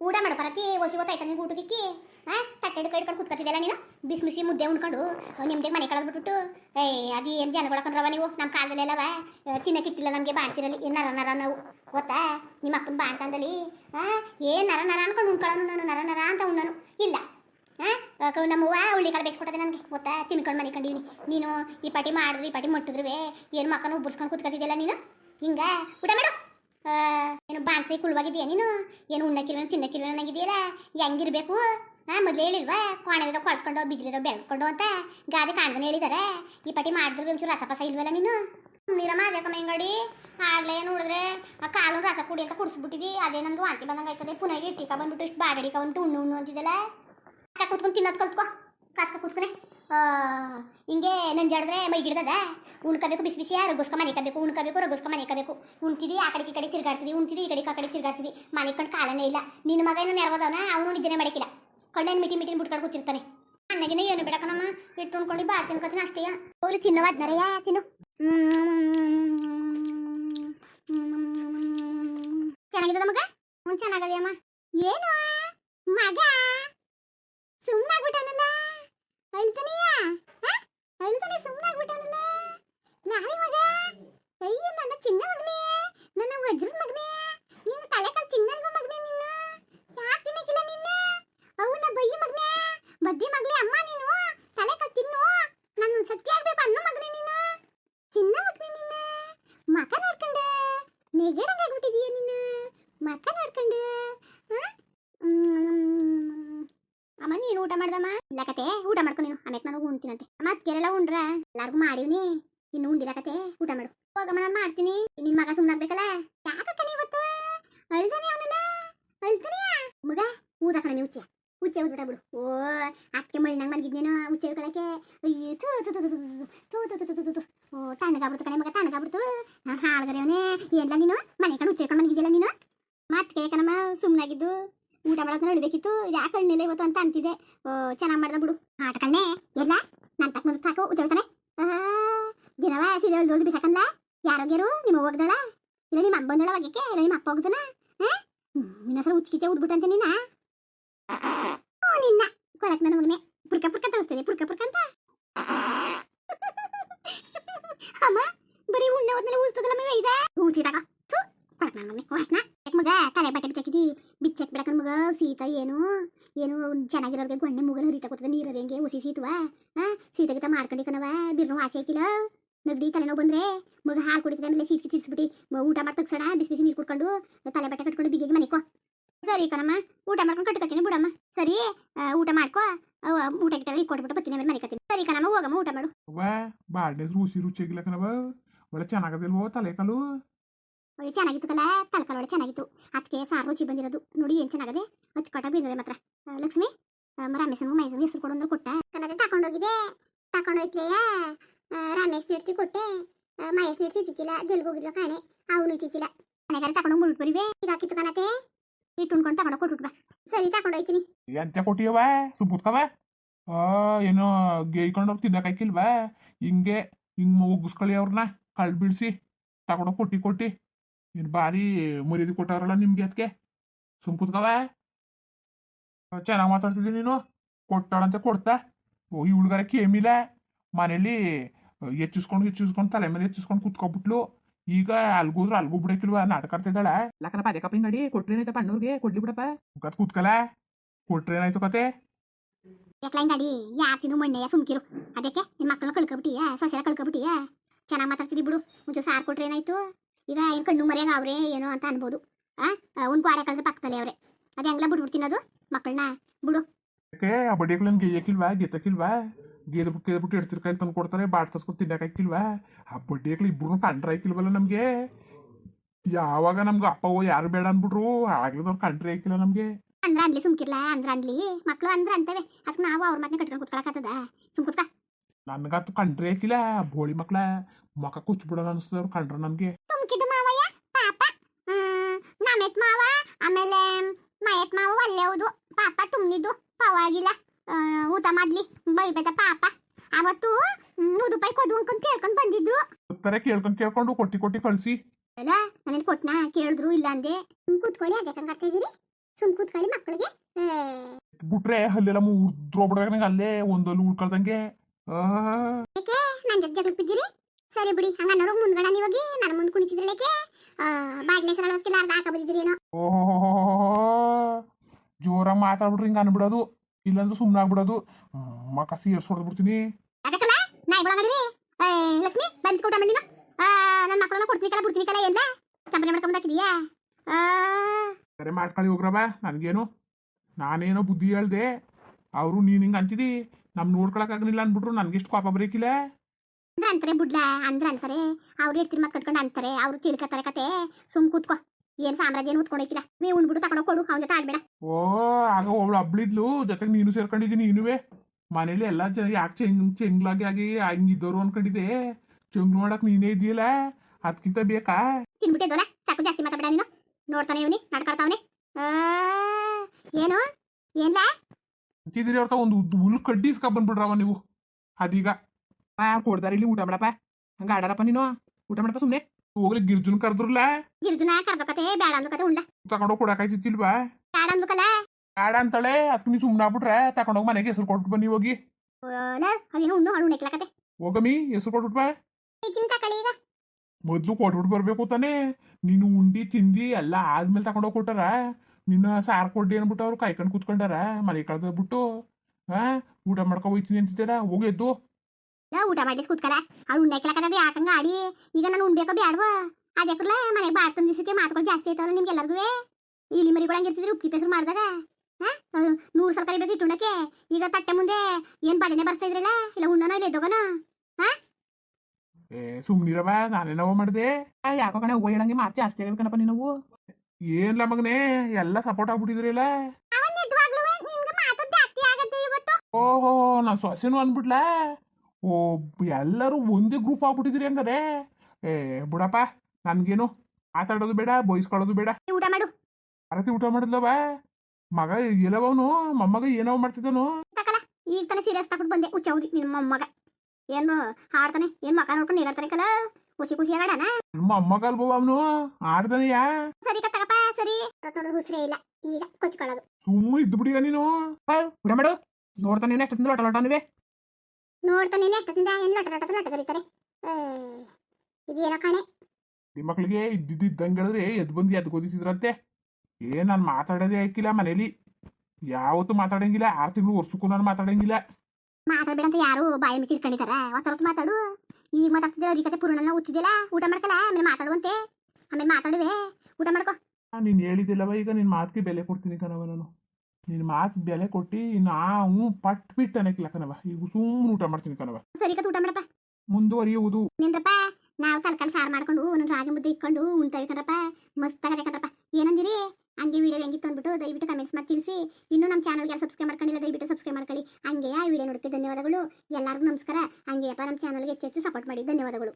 ಊಟ ಮಾಡ, ಪರತಿ ಒಸಿ ಗೊತ್ತಾಯ್ತಾ ನಿನ್ ಊಟಕ್ಕೆ ಹಾ ತಟ್ಟೆ ಕೈ ಹಿಡ್ಕೊಂಡು ನೀನು? ಬಿಸಿ ಬಿಸಿ ಮುದ್ದೆ ಉಣ್ಕೊಂಡು ನಿಮ್ದೇ ಮನೆ ಕಳೆದ್ಬಿಟ್ಟು ಏಯ್, ಅದು ಏನು ಜನಗಳಕ್ಕಂದ್ರವ ನೀವು? ನಮ್ಮ ಕಾಲದಲ್ಲೆಲ್ಲವ ತಿನ್ನಕ್ಕಿಟ್ಟಿಲ್ಲ ನಮಗೆ ಬಾಣ್ತಿರಲಿ ಏನು ನರ ನರ ನಾವು? ಗೊತ್ತಾ? ನಿಮ್ಮ ಅಪ್ಪನ ಬಾಣ್ತಂದಲ್ಲಿ ಹಾ ಏನು ನರ ನರ ಅನ್ಕೊಂಡು ಉಣ್ಕೊಳ್ಳೋನು ನಾನು, ನರ ನರ ಅಂತ ಉಣ್ಣನು. ಇಲ್ಲ. ಹಾ ನಮ್ಮವ್ವ ಉಳ್ಳಿ ಕಾಳು ಬೇಯಿಸ್ಕೊಟ್ಟದೆ ನನಗೆ, ಗೊತ್ತಾ? ತಿನ್ಕೊಂಡು ಮನೆ ಕಂಡೀನಿ. ನೀನು ಈ ಪಾಟಿ ಮಾಡಿದ್ರಿ, ಈ ಪಟಿ ಮುಟ್ಟಿದ್ರುವೆ, ಏನು ಮಕ್ಕನ ಉಬ್ಬರ್ಸ್ಕೊಂಡು ಕುತ್ಕೊತಿದ್ದಿಲ್ಲ ನೀನು? ಹಿಂಗ? ಊಟ ಮಾಡು. ಏನು ಬಾಣ್ತಿ ಕುಳ್ವಾಗಿದೆಯಾ ನೀನು? ಏನು ಉಣ್ಣಕ್ಕಿಲ್ವ ತಿನ್ನಕ್ಕಿಲ್ವ ನನಗಿದೆಯಲ್ಲ ಹೆಂಗಿರ್ಬೇಕು? ಹಾಂ ಮೊದ್ಲು ಹೇಳಿಲ್ವಾ? ಕೋಣೆಲಿರೋ ಕೊಳ್ತ್ಕೊಂಡು ಬಿದ್ದಿರೋ ಬೆಳ್ಕೊಂಡು ಅಂತ ಗಾದೆ ಕಾಣ್ದನೆ ಹೇಳಿದಾರೆ. ಈ ಪಟ್ಟಿ ಮಾಡಿದ್ರೆ ಒಂಚೂರು ರಸಪಸ ಇಲ್ವಲ್ಲ ನೀನು? ನೀರಮ್ಮ, ಅದೇ ಕಮ್ಮಂಗಡಿ ಆಗ್ಲೇ ನೋಡಿದ್ರೆ, ಆ ಕಾಲು ರಸ ಕುಡಿ ಅಂತ ಕುಡಿಸ್ಬಿಟ್ಟಿದಿ. ಅದೇ ನಂಗೆ ವಾಂತಿ ಬಂದಂಗೆ ಆಯ್ತದೆ. ಪುನಃ ಇಟ್ಟಿಕ ಬಂದ್ಬಿಟ್ಟು, ಇಷ್ಟು ಬಾಡಡಿಕ ಬಂದ್ಬಿಟ್ಟು ಉಣ್ಣು ಉಣ್ಣು ಅಂತಿದ್ದಲ್ಲ. ಕೂತ್ಕೊಂಡು ತಿನ್ನೋದು ಕಲ್ತ್ಕೊ. ಕಾತ್ಕ ಕೂತ್ಕೊನೆ ಹಿಂಗೆ ನಂಜಾಡಿದ್ರೆ ಮೈ ಗಿಡದ ಉಣ್ಕೋಬೇಕು, ಬಿಸಿ ಬಿಸಿ ರಗುಸ್ಕ ಮನೆ ಕಬೇಕು ಉಣ್ಕೋಬೇಕು ರಗುಸ್ಕ ಮನೆ ಕಬೇಕು ಉಣ್ತಿದಿ, ಆ ಕಡೆಗೆ ಈ ಕಡೆ ತಿರ್ಗಾಡ್ತಿದಿ ಉಣ್ತಿದ್ವಿ ಈ ಕಡೆ ಆ ಕಡೆ ತಿರ್ಗಾಡ್ತಿದಿ. ಮನೆ ಕಂಡು ಕಾಲನೇ ಇಲ್ಲ. ನಿನ್ನ ಮಗ ಏನೋ ನೆರವದವನ, ಅವನು ನಿದ್ದೆನೆ ಮಾಡಿಕಿಲ್ಲ. ಕಣ್ಣೇನು ಮಿಟಿ ಮಿಟಿನ ಬಿಟ್ಕೊಂಡು ಕೂತಿರ್ತಾನೆ. ಅನ್ನಗಿನ ಏನು ಬಿಡಕನಮ್ಮ ಇಟ್ಟು ಉಣ್ಕೊಂಡು ಬಾ ತಿನ್ಕೋತೀನಿ ಅಷ್ಟೇ. ಹೋಗ್ಲಿ ತಿನ್ನೋವಾದ್ ನರೆಯ, ತಿನ್ನು. ಚೆನ್ನಾಗಿದೆ ಮಗ? ಹ್ಞೂ ಚೆನ್ನಾಗದೆಯಮ್ಮ. ಏನು, ಮಗ. ಸುಮ್ಮನಾಗ್ಬಿಟ್ಟನಲ್ಲ ಅಳ್ತಾನೆಯಾ ಅಳ್ತಾನೆ ಸುಮ್ಮನಾಗ್ಬಿಟ್ಟನಲ್ಲ ನಾಳೆ ಮಗ ಅಯ್ಯ ನನ್ನ ಚಿನ್ನ ಮಗನೇ ನನ್ನ ವಜ್ರದ ಮಗನೇ ನೀನು ತಲೆ ಕಾಲು ಚಿನ್ನಲ್ವ ಮಗನೇ ನೀನು ಯಾಕೆ ತಿನ್ನಕ್ಕಿಲ್ಲ ನಿನ್ನ ಅವನ ಬಯ್ಯ ಮಗನೇ ಬದ್ದಿ ಮಗ್ಲಿ ಅಮ್ಮ ನೀನು ತಲೆ ಕಾಲು ತಿನ್ನು ನಾನು ಸತ್ಯ ಆಗ್ಬೇಕು ಅನ್ನೋ ಮಗನೇ ನೀನು ಚಿನ್ನ ಮಗನೇ ನೀನು ಮಕ ನೋಡ್ಕೊಂಡೆ ನೆಗಡಂಗಾಗ್ಬಿಟ್ಟಿದೀಯ ನೀನು ಮಕ ನೋಡ್ಕೊಂಡು ಆ? ಹ್ಮ್. ಅಮ್ಮ ನೀನು ಊಟ ಮಾಡ್ದಮ್ಮ ಇಲ್ಲ ಕತೆ ಊಟ ಮಾಡ್ಕೊ ನೀನು ಆಮೇಲೆ ನಾನು ಉಣ್ತೀನಂತೆ ಮತ್ ಕೇರಳ ಉಂಡ್ರ ಎಲ್ಲಾರ್ಗು ಮಾಡಿವ್ನಿ ಇನ್ನು ಉಂಡಿಲ್ಲ ಕತೆ ಊಟ ಮಾಡು ಹೋಗಮ್ಮ ನಾನು ಮಾಡ್ತೀನಿ ನಿನ್ ಮಗ ಸುಮ್ಮನಾಗ್ಬೇಕಲ್ಲ ಯಾಕಕ್ಕ ಇವತ್ತು ಅಳ್ತಾನೆ ಅವನಲ್ಲ ಅಳ್ತಾನೆ ಮಗ ಊದ ಕಣಮೆ ಉಚ್ಚೆ ಉಚ್ಚೆ ಊದ್ಬಿಟ ಬಿಡು ಓ ಅಕ್ಕೆ ಮಳಿ ನಂಗೆ ಮನ್ಗಿದ್ನೇನೋ ಉಚ್ಚೆ ಕಳಕ್ಕೆ ಅಯ್ಯೋ ಥೂ ಥೂ ತಣ್ಣಗಾಗ್ಬಿಡ್ತು ಕಣೆ ಮಗ ತಣ್ಣಗಾಗ್ಬಿಡ್ತು ಹಾಳ್ಗರೆ ಅವನೇ ಎಲ್ಲ ನೀನು ಮನೆ ಕಣ್ಣು ಉಚ್ಚೆ ಕಣ್ಣು ಮನ್ಗಿದ್ಯಲ್ಲ ನೀನು ಮತ್ತೆ ಕಣಮ್ಮ ಸುಮ್ಮನಾಗಿದ್ದು ಊಟ ಮಾಡೋದನ್ನ ಇದು ಯಾಕೆ ಹಣ್ಣಿಲ್ಲ ಇವತ್ತು ಅಂತ ಅಂತಿದೆ ಚೆನ್ನಾಗಿ ಮಾಡ್ದ ಬಿಡು. ಆಟ ಕಣ್ಣೆ ಎಲ್ಲ ನಾನು ತಕ್ಕ ಮುಂದೆ ಸಾಕು ಉಜ್ಜೋಳ್ತಾನೆ ದಿನವ ಸೀರೆ ದೊಡ್ಡ ಬಿಸಾಕಲ್ಲ ಯಾರೋಗ್ಯರು? ನಿಮ್ಮ ಹೋಗ್ದಳ ಇಲ್ಲ, ನಿಮ್ಮ ಅಮ್ಮ ಬಂದಳ ಹೋಗಕ್ಕೆ ಇಲ್ಲ, ನಿಮ್ಮ ಅಪ್ಪ ಹೋಗ್ದನ ನಿನ್ನ ಹೆಸರು ಉಚ್ಚಿಕಿಚ್ಚೆ ಉದ್ಬಿಟ್ಟಂತೆ ನಿನ್ನ? ಓ, ನಿನ್ನ. ಕೊಳಕ್ ನನ್ನ ಮಗನೆ. ಪುರ್ಕ ಪುರ್ಕ ತರಿಸ್ತಿದೆ. ಪುರ್ಕ ಪುರ್ಕ ಅಂತ? ಅಮ್ಮ, ಬರೀ ಉಣ್ಣೆ ಹೋದ್ಮೇಲೆ ಊಸ್ತದಲ್ಲ ಇದೆ? ಊಸಿದಾಗ ನನ್ನ ಮಗನೆ ಮಗ, ತಲೆ ಬಟ್ಟೆ ಬಿಚ್ಚಾಕಿದಿ. ಬಿಚ್ಚಕ್ ಬಿಡಕನ್ ಮಗ, ಸೀತ ಏನು? ಏನು ಚೆನ್ನಾಗಿರೋರ್ಗೆ ಗೊಣ್ಣೆ ಮುಗಲ್ ಹರಿತಾ ಕೂತದ, ನೀರದ ಹೆಂಗೆ? ಉಸಿ ಸೀತುವ? ಹಾ ಸೀತ ಗೀತ ಮಾಡ್ಕೊಂಡಿಕನವ, ಬಿರ್ನು ಆಸೆ ಹಾಕಿಲ್ಲ? ನಗಡಿ ತಲೆನೋವು ಬಂದ್ರೆ? ಮಗ ಹಾಲು ಕುಡಿತಿದ, ಆಮೇಲೆ ಸೀಟ್ಗೆ ತಿರ್ಸ್ಬಿಟ್ಟು. ಊಟ ಮಾಡಿ ತಗ್ಸೋಣ ಬಿಸಿ ಬಿಸಿ ನೀರು ಕುಡ್ಕೊಂಡು, ತಲೆ ಬಟ್ಟೆ ಕಟ್ಕೊಂಡು ಬಿಗಿಗೆ ಮನೆಕೋ ಸರಿ ಕಣಮ್ಮ, ಊಟ ಮಾಡ್ಕೊಂಡು ಕಟ್ಕೊತೀನಿ ಬಿಡಮ್ಮ. ಸರಿ ಊಟ ಮಾಡ್ಕೋ. ಊಟ ಗಿಟ್ಟ ಕೊಟ್ಬಿಟ್ಟು ಆಮೇಲೆ ಮನೆ ಕತ್ತೀನಿ ಸರಿ ಕಣಮ್ಮ, ಹೋಗಮ್ಮ, ಊಟ ಮಾಡು. ಬಾಡ್ನೆ ರುಚಿ ರುಚಿಯಾಗಿಲ್ಲ ಕಣವ. ಒಳ್ಳೆ ಚೆನ್ನಾಗದಿಲ್ವೋ ತಲೆ ಕಾಲು? ಒಳ್ಳೆ ಚೆನ್ನಾಗಿತ್ತು ಕಲ ತಲಕಾಲ ಒಳ್ಳೆ ಚೆನ್ನಾಗಿತ್ತು. ಅದಕ್ಕೆ ಸಾರು ರುಚಿ ಬಂದಿರೋದು. ನೋಡಿ ಏನು ಚೆನ್ನಾಗದೆ. ಅಚ್ಚುಕಟ್ಟಾಗಿ ಬಿದ್ದದೆ ಮಾತ್ರ. ಲಕ್ಷ್ಮಿ ರಮೇಶನ್ಗೂ ಮೈಸೂರು ಹೆಸರು ಕೊಡು ಅಂದ್ರೆ ಕೊಟ್ಟ. ಕನ್ನಡ ತಗೊಂಡೋಗಿದೆ ತಗೊಂಡೋಯ್ತ್ಲೆಯ ರಮೇಶ್ ನೀಡ್ತಿ ಕೊಟ್ಟೆ. ಮಹೇಶ್ ನೀಡ್ತಿ ತಿತ್ತಿಲ್ಲ ಜಲ್ಗೆ ಕಾಣೆ. ಅವನು ತಿತ್ತಿಲ್ಲ ಮನೆಗಾರ ತಗೊಂಡು ಮುಳ್ಳು ಬರಿವೆ. ಇದಾಕಿತ್ತು ಕಣತೆ. ಇಟ್ಟು ಉಣ್ಕೊಂಡು ತಗೊಂಡು ಬಾ ಸರಿ ತಗೊಂಡೋಯ್ತೀನಿ ಎಂತ ಕೊಟ್ಟಿಯವ ಸುಬ್ಬುತ್ಕವ ಏನೋ ಗೇಯ್ಕೊಂಡವ್ರು ತಿನ್ನಕಾಯ್ಕಿಲ್ವ ಹಿಂಗೆ, ಹಿಂಗ್ ಮುಗಿಸ್ಕೊಳ್ಳಿ ಅವ್ರನ್ನ ಕಳ್ ಬಿಡ್ಸಿ ತಗೊಂಡು ಕೊಟ್ಟಿ ಕೊಟ್ಟಿ. ಏನು ಭಾರಿ ಮರ್ಯಾದೆ ಕೊಟ್ಟಾರಲ್ಲ ನಿಮ್ಗೆ ಅದಕ್ಕೆ ಸುಮ್ ಕುತ್ಕವ. ಚೆನ್ನಾಗಿ ಮಾತಾಡ್ತಿದ್ದೆ ನೀನು. ಕೊಟ್ಟಾಳಂತೆ ಕೊಡ್ತಾ. ಓ ಈ ಹುಡುಗರ ಕೇಮಿಲ್ಲ ಮನೇಲಿ ಹೆಚ್ಚಿಸ್ಕೊಂಡು ಹೆಚ್ಚಿಸ್ಕೊಂಡು ತಲೆ ಮೇಲೆ ಹೆಚ್ಚಿಸ್ಕೊಂಡು ಕುತ್ಕೊಬಿಟ್ಲು. ಈಗ ಅಲ್ಗೋದ್ರು ಅಲ್ಗೂ ಬಿಡಕ್ಕಿಲ್ವ? ನಾಟಕ ಆಡ್ತಿದ್ದಾಳ ಲಕ್ಕನಪ್ಪ ಅದೇ ಕಪ್ಪಿಂಗ್ ನಡಿ. ಕೊಟ್ರೇನಾಯ್ತಪ್ಪ ಅಣ್ಣವ್ರಿಗೆ ಕೊಡ್ಲಿ ಬಿಡಪ್ಪ. ಕತ್ ಕುತ್ಕಲ. ಕೊಟ್ರೇನಾಯ್ತು ಕತೆ? ಯಾಕ್ಲಂಗ್ ಗಾಡಿ ಯಾರು ಮಣ್ಣೆಯ ಸುಮ್ಕಿರು. ಅದಕ್ಕೆ ನಿಮ್ಮ ಮಕ್ಕಳನ್ನ ಕಳ್ಕೊಬಿಟ್ಟಿಯ? ಸೊಸೆನ ಕಳ್ಕೊಬಿಟ್ಟಿಯ? ಚೆನ್ನಾಗಿ ಮಾತಾಡ್ತಿದ್ದಿ ಬಿಡು. ಮುಂಚೆ ಸಾರ್ ಕೊಟ್ರೆ ಏನಾಯ್ತು? ಈಗ ಏನು ಕಣ್ಣು ಮರ್ಯಾಗ ಅವ್ರೆ ಏನೋ ಅಂತ ಅನ್ಬೋದು. ಆ ಒಂದು ಗಾಡಿ ಕಳೆದ್ರೆ ಪಕ್ಕದಲ್ಲಿ ಅವ್ರೆ. ಅದು ಹೆಂಗ್ಲ ಅದು ಮಕ್ಕಳನ್ನ ಬಿಡು. ಯಾಕೆ ಆ ಬಡಿಗಳನ್ನ ಗೆಯ್ಯಕ್ಕಿಲ್ವಾ ಗೆತ್ತಕ್ಕಿಲ್ವಾ ಗೇದ ಕೇಳ್ಬಿಟ್ಟು ಎಡ್ತಿರ್ಕಾಯಿ ತಂದು ಕೊಡ್ತಾರೆ ಬಾಟ್ ತಸ್ಕೊಂಡು ತಿನ್ನಕ್ಕಾಕಿಲ್ವಾ ಆ ಬಡ್ಡಿಗಳು ಇಬ್ರು ಕಂಡ್ರೆ ಆಯ್ಕಿಲ್ವಲ್ಲ ನಮ್ಗೆ? ಯಾವಾಗ ನಮ್ಗೆ ಅಪ್ಪವೋ ಯಾರು ಬೇಡ ಅನ್ಬಿಟ್ರು? ಆಗ್ಲದವ್ರು ಕಂಡ್ರೆ ಹಾಕಿಲ್ಲ ನಮಗೆ. ಅಂದ್ರ ಅನ್ಲಿ ಸುಮ್ಕಿರ್ಲ ಅಂದ್ರ ಅನ್ಲಿ. ಮಕ್ಕಳು ಅಂದ್ರ ಅಂತವೆ. ಅದಕ್ಕೆ ನಾವು ಅವ್ರ ಮಾತನ್ನ ಕಟ್ಕೊಂಡು ಕುತ್ಕೊಳಕತ್ತದ ಸುಮ್ ಕುತ್ಕ ನನ್ಗಂತೂ ಕಂಡ್ರೆ ಹಾಕಿಲ್ಲ ಬೋಳಿ ಮಕ್ಳ ಮಕ ಕುಚ್ಬಿಡೋಣ ಅನಿಸ್ತದವ್ರು ಕಂಡ್ರ ನಮ್ಗೆ. ತುಮ್ಕಿದ್ದು ಮಾವಯ್ಯ ಪಾಪ. ಹ್ಮ್, ನಮೆತ್ ಮಾವ ಆಮೇಲೆ ಮಯತ್ ಮಾವ ಒಳ್ಳೆಯವುದು ಪಾಪ ತುಮ್ನಿದು ಪರವಾಗಿಲ್ಲ ಆ, ಊಟ ಮಾಡ್ಲಿ ಬೈಬೇದ ಪಾಪ. ಅವತ್ತು ನೂರು ಕೊದು ಅನ್ಕೊಂಡ್ ಕೇಳ್ಕೊಂಡ್ ಬಂದಿದ್ರು. ಉತ್ತರ ಕೇಳ್ಕೊಂಡು ಕೇಳ್ಕೊಂಡು ಕೊಟ್ಟಿ ಕೊಟ್ಟಿ ಕಳ್ಸಿ. ಅಲ್ಲ ನನಗೆ ಕೊಟ್ನ? ಕೇಳಿದ್ರು ಇಲ್ಲ ಅಂದೆ. ಕೂತ್ಕೊಳ್ಳಿ ಅದೇ ಕಂಗ್ ಇದೀರಿ. ಸುಮ್ ಕೂತ್ಕೊಳ್ಳಿ ಮಕ್ಕಳಿಗೆ ಬಿಟ್ರೆ ಅಲ್ಲೆಲ್ಲ ಉದ್ರೋಗ್ಬಿಡ್ಬೇಕು ನಂಗೆ ಅಲ್ಲೇ ಒಂದಲ್ಲಿ ಉಳ್ಕೊಳ್ದಂಗೆ ಆ ಯಾಕೆ ಜಗ್ ಜಗಳ ಬಿದ್ದಿರಿ ಸರಿ ಬಿಡಿ ಹಂಗ ಅನ್ನೋರು ಮುಂದ್ಗಡ ನೀವಾಗಿ? ನನ್ನ ಮುಂದ್ ಕುಣಿತಿದ್ರಲೇಕೆ ಬಾಡ್ನೆ ಸಲ ಅರ್ಧ ಹಾಕ ಬಂದಿದ್ರೇನೋ ಓಹೋ ಜೋರಾಗಿ ಮಾತಾಡ್ಬಿಡ್ರಿ ಹಿಂಗೆ ಅನ್ಬಿಡೋದು. ಇಲ್ಲಾಂದ್ರೆ ಸುಮ್ಮನೆ ಆಗ್ಬಿಡೋದು. ಮಕ್ಕ ಸೀರ್ಸ್ ಹೊಡೆದ್ಬಿಡ್ತೀನಿ ಅದಕ್ಕಲ್ಲ? ನಾಯಿ ಒಳಗಡೆ ಲಕ್ಷ್ಮಿ ಬಂದ್ ಕೊಟ್ಟ ಮಾಡಿ ನನ್ನ ಮಕ್ಕಳನ್ನ ಕೊಡ್ತೀವಿಕಲ್ಲ ಬಿಡ್ತೀವಿಕಲ್ಲ ಎಲ್ಲ? ಸಂಪಾದನೆ ಮಾಡ್ಕೊಂಡ್ ಹಾಕಿದೀಯಾ ಸರಿ ಮಾಡ್ಕೊಳ್ಳಿ ಹೋಗ್ರವ ನನ್ಗೇನು? ನಾನೇನೋ ಬುದ್ಧಿ ಹೇಳ್ದೆ. ಅವರು ನೀನು ಹಿಂಗೆ ಅಂತಿದಿ. ನಮ್ ನೋಡ್ಕೊಳಕ್ಕಾಗಲಿಲ್ಲ ಅಂದ್ಬಿಟ್ರು ನನ್ಗಿಷ್ಟು ಕೋಪ ಬರೀಕಿಲ್ಲ ಅಂತಾರೆ ಬುಡ್ಲ ಅಂದ್ರೆ ಅಂತಾರೆ ಅವ್ರು ಇರ್ತೀನಿ ಮತ್ ಕಟ್ಕೊಂಡು ಅಂತಾರೆ ಅವ್ರು ತಿಳ್ಕತ್ತಾರೆ ಕತೆ. ಸುಮ್ ಕೂತ್ಕೋ ಏನ್ ಸಾಮ್ರಾಜ್ಯ ಏನು ಉತ್ಕೊಂಡೈತಿಲ್ಲ ನೀ ಉಂಡ್ಬಿಟ್ಟು ತಗೊಂಡು ಕೊಡು ಅವ್ನ ಜೊತೆ ಆಡ್ಬೇಡ. ಓ ಆಗ ಒಬ್ಳು ಅಬ್ಳಿದ್ಲು ಜೊತೆಗೆ ನೀನು ಸೇರ್ಕೊಂಡಿದ್ದೀನಿ ನೀನುವೆ ಮನೇಲಿ ಎಲ್ಲ ಜನ ಯಾಕೆ ಚೆಂಗ್ ಚೆಂಗ್ಲಾಗಿ ಆಗಿ ಹಂಗಿದ್ದವ್ರು ಅನ್ಕೊಂಡಿದ್ದೆ. ಚೆಂಗ್ ಮಾಡಕ್ ನೀನೇ ಇದೆಯಲ್ಲ ಅದಕ್ಕಿಂತ ಬೇಕಾ? ತಿನ್ಬಿಟ್ಟಿದ್ದೋಲ ಸಾಕು ಜಾಸ್ತಿ ಮಾತಾಡ ನೀನು. ನೋಡ್ತಾನೆ ಇವನಿ ನಡ್ಕೊಳ್ತಾವನೆ. ಏನು? ಏನ್ಲ? ಅಂತಿದ್ದೀರಿ ಅವ್ರ ಒಂದು ಹುಲ್ ಕಡ್ಡಿ ಇಸ್ಕೊಂಡ್ಬಂದ್ಬಿಡ್ರವ ನೀವು. ಅದೀಗ. ಆ ಕೊಡ್ತಾರೆ ಇಲ್ಲಿ ಊಟ ಮಾಡಪ್ಪ. ಹಂಗ ಆಡಾರಪ್ಪ ನೀನು. ಊಟ ಮಾಡಪ್ಪ ಸುಮ್ನೆ. ಹೋಗ್ಲಿ ಗಿರ್ಜುನ್ ಕರೆದ್ರಲ್ಲ ಗಿರ್ಜುನ ಕರ್ದಕತೆ ಬೇಡ ಅಂದ್ಕತೆ ಉಂಡ ತಗೊಂಡೋಗಿ ಕೊಡಕಾಯ್ತಿತ್ತಿಲ್ವಾ? ಬೇಡ ಅಂದ್ಕಲ್ಲ ಬೇಡ ಅಂತಾಳೆ. ಅದಕ್ಕೆ ನೀವು ಸುಮ್ಮನೆ ಆಗ್ಬಿಟ್ರೆ ತಗೊಂಡೋಗಿ ಮನೆಗೆ ಹೆಸರು ಕೊಟ್ಟು ಬನ್ನಿ ಹೋಗಿ. ಓಲ ಅದೇನೋ ಉಣ್ಣು ಹಣ್ಣು ನೆಕ್ಲಕತೆ ಹೋಗಮ್ಮಿ ಹೆಸರು ಈಗ. ಮೊದ್ಲು ಕೊಟ್ಬಿಟ್ಟು ಬರ್ಬೇಕು ತಾನೆ. ನೀನು ಉಂಡಿ ತಿಂದಿ ಎಲ್ಲ ಆದ್ಮೇಲೆ ತಗೊಂಡೋಗಿ ಕೊಟ್ಟಾರ. ನಿನ್ನ ಸಾರ್ ಕೊಡ್ಡಿ ಅನ್ಬಿಟ್ಟು ಅವ್ರು ಕಾಯ್ಕೊಂಡು ಕೂತ್ಕೊಂಡಾರ? ಮನೆ ಕಳ್ದ ಬಿಟ್ಟು ಹಾ ಊಟ ಮಾಡ್ಕೊ ಹೋಯ್ತೀನಿ ಅಂತಿದ್ದೀರ ಹೋಗಿ ಎದ್ದು. ಇಲ್ಲ, ಊಟ ಮಾಡಿ ಕೂತ್ಕಲ್ಲ ಅವ್ಳು ಉಣ್ಣೆಕ್ಲಕತ್ತದ ಯಾಕಂಗ ಆಡಿ ಈಗ ನಾನು ಉಣ್ಬೇಕೋ ಬ್ಯಾಡ್ವಾ? ಅದಕ್ಕಲ್ಲ ಮನೆಗೆ ಬಾಡ್ ತಂದ ದಿವಸಕ್ಕೆ ಮಾತುಗಳು ಜಾಸ್ತಿ ಐತವಲ್ಲ ನಿಮ್ಗೆ ಎಲ್ಲರಿಗೂ ಇಲಿ ಮರಿಗಳಂಗೆ ಇರ್ತಿದ್ರೆ ಉಪ್ಪಿ ಪೆಸರು ಮಾಡಿದಾಗ? ಹಾ ನೂರು ಸಲ ಕರಿಬೇಕು ಇಟ್ಟುಣಕ್ಕೆ ಈಗ ತಟ್ಟೆ ಮುಂದೆ ಏನ್ ಭಜನೆ ಬರ್ತಾ ಇದ್ರಲ್ಲ? ಇಲ್ಲ ಉಣ್ಣನೋ ಇಲ್ಲ ಎದ್ದೋಗನ? ಏ ಸುಮ್ನಿರವ ನಾನೇನವ ಮಾಡಿದೆ. ಯಾಕೋ ಕಣೆ ಹೋಗಿ ಹೇಳಂಗೆ ಮಾತು ಜಾಸ್ತಿ ಆಗಬೇಕನಪ್ಪ ನೀನು ಏನ್ಲ ಮಗನೇ ಎಲ್ಲ ಸಪೋರ್ಟ್ ಆಗ್ಬಿಟ್ಟಿದ್ರಲ್ಲ ಓಹೋ ನಾನು ಸೊಸೆನು ಅಂದ್ಬಿಟ್ಲ ಓ ಎಲ್ಲರೂ ಒಂದೇ ಗ್ರೂಪ್ ಆಗ್ಬಿಟ್ಟಿದ್ರಿ ಹಂಗಾರೆ ಏ ಬಿಡಪ್ಪ ನನ್ಗೇನು ಮಾತಾಡೋದು ಬೇಡ ಬಯಸ್ಕೊಳ್ಳೋದು ಬೇಡ. ನೀ ಊಟ ಮಾಡು. ಅರತಿ ಊಟ ಮಾಡಿದ್ಲವ? ಮಗ ಎಲ್ಲವನು ಮೊಮ್ಮಗ ಏನೋ ಮಾಡ್ತಿದ್ದನು? ಈಗ ತಾನೇ ಸೀರಿಯಸ್ ತಗೊಂಡು ಬಂದೆ. ಹುಚ್ಚ ಹೌದಿ ನಿಮ್ಮ ಮೊಮ್ಮಗ. ಏನು ಆಡ್ತಾನೆ ಏನ್ ಮಕ ನೋಡ್ಕೊಂಡು ನೀಗಾಡ್ತಾನೆ ಕಲ? ಖುಷಿ ಖುಷಿ ಆಗಡಣ ಮೊಮ್ಮಗ ಅಲ್ಬೋ ಅವನು? ಆಡ್ತಾನೆಯಾ ಸರಿ ಕತ್ತಕಪ್ಪ ಸರಿ ಉಸಿರೇ ಇಲ್ಲ. ಈಗ ಕೊಚ್ಕೊಳ್ಳೋದು. ಸುಮ್ಮನೆ ಇದ್ದು ಬಿಡಿಗ ನೀನು? ಊಟ ಮಾಡು. ನೋಡ್ತಾನೆ ನೀನು ಎಷ್ಟೊಂದು ಲೊಟ ಲೊಟ ನೀವೇ? ನೋಡ್ತಾ ನೀನು ಎಷ್ಟೊತ್ತಿಂದ ಏನು ಲೊಟ ಲೊಟ ಲೊಟ ಕರೀತಾರೆ. ಇದೇನೋ ಕಾಣೆ. ನಿಮ್ಮ ಮಕ್ಳಿಗೆ ಇದ್ದಿದ್ದು ಇದ್ದಂಗೆ ಹೇಳಿದ್ರೆ ಎದ್ದು ಬಂದು ಎದ್ದು ಕೊದಿಸಿದ್ರಂತೆ ಏ ನಾನು ಮಾತಾಡೋದೇ ಹಾಕಿಲ್ಲ ಮನೇಲಿ. ಯಾವತ್ತು ಮಾತಾಡಂಗಿಲ್ಲ. ಆರು ತಿಂಗಳು ವರ್ಷಕ್ಕೂ ನಾನು ಮಾತಾಡಂಗಿಲ್ಲ. ಮಾತಾಡ್ಬೇಡ ಅಂತ ಯಾರು ಬಾಯಿ ಮಿಕ್ಕಿ ಇಟ್ಕೊಂಡಿದಾರ ಹೊತ್ತು ಮಾತಾಡು. ಈಗ ಮಾತಾಡ್ತಿದ್ದೆ ಅದಕ್ಕೆ ಕತೆ ಪುರಾಣ ಓದ್ತಿದ್ದಿಲ್ಲ ಊಟ ಮಾಡ್ಕಲ್ಲ? ಆಮೇಲೆ ಮಾತಾಡುವಂತೆ. ಆಮೇಲೆ ಮಾತಾಡುವೆ. ಊಟ ಮಾಡ್ಕೋ. ನೀನು ಹೇಳಿದಿಲ್ಲವ ಈಗ ನಿನ್ನ ಮಾತಿಗೆ ಬೆಲೆ ಕೊಡ್ತೀನಿ ಕಣವ ನಾನು. ನಿನ್ನ ಮಾತು ಬೆಲೆ ಕೊಟ್ಟು ನಾವು ಪಟ್ ಬಿಟ್ಟು ಅನ್ನಕ್ಕಿಲ್ಲ ಕಣವ ಈಗ ಸುಮ್ಮನೆ ಊಟ ಮಾಡ್ತೀನಿ ಕಣವ ಸರಿ ಕತ್ ಊಟ ಮಾಡಪ್ಪ. ಮುಂದುವರಿಯುವುದು. ನಿಂದ್ರಪ್ಪ ನಾವು ತಲಕಾಲ ಸಾರ್ ಮಾಡ್ಕೊಂಡು ಒಂದೊಂದು ರಾಗಿ ಮುದ್ದೆ ಇಟ್ಕೊಂಡು ಉಣ್ತೇವೆ ಕಣ್ರಪ್ಪ. ಮಸ್ತ್ ಆಗದೆ ಕಣ್ರಪ್ಪ. ಏನಂದಿರಿ? ಹಂಗೆ ವಿಡಿಯೋ ಹೆಂಗಿತ್ತು ಅಂದ್ಬಿಟ್ಟು ದಯವಿಟ್ಟು ಕಮೆಂಟ್ಸ್ ಮಾಡಿ ತಿಳಿಸಿ. ಇನ್ನೂ ನಮ್ಮ ಚಾನಲ್ಗೆ ಸಬ್ಸ್ಕ್ರೈಬ್ ಮಾಡ್ಕೊಂಡಿಲ್ಲ ದಯವಿಟ್ಟು ಸಬ್ಸ್ಕ್ರೈಬ್ ಮಾಡ್ಕೊಳ್ಳಿ. ಹಂಗೆ ಆ ವಿಡಿಯೋ ನೋಡೋಕ್ಕೆ ಧನ್ಯವಾದಗಳು. ಎಲ್ಲರಿಗೂ ನಮಸ್ಕಾರ. ಹಂಗೆಯಪ್ಪ ನಮ್ಮ ಚಾನಲ್ಗೆ ಹೆಚ್ಚು ಹೆಚ್ಚು ಸಪೋರ್ಟ್ ಮಾಡಿ. ಧನ್ಯವಾದಗಳು.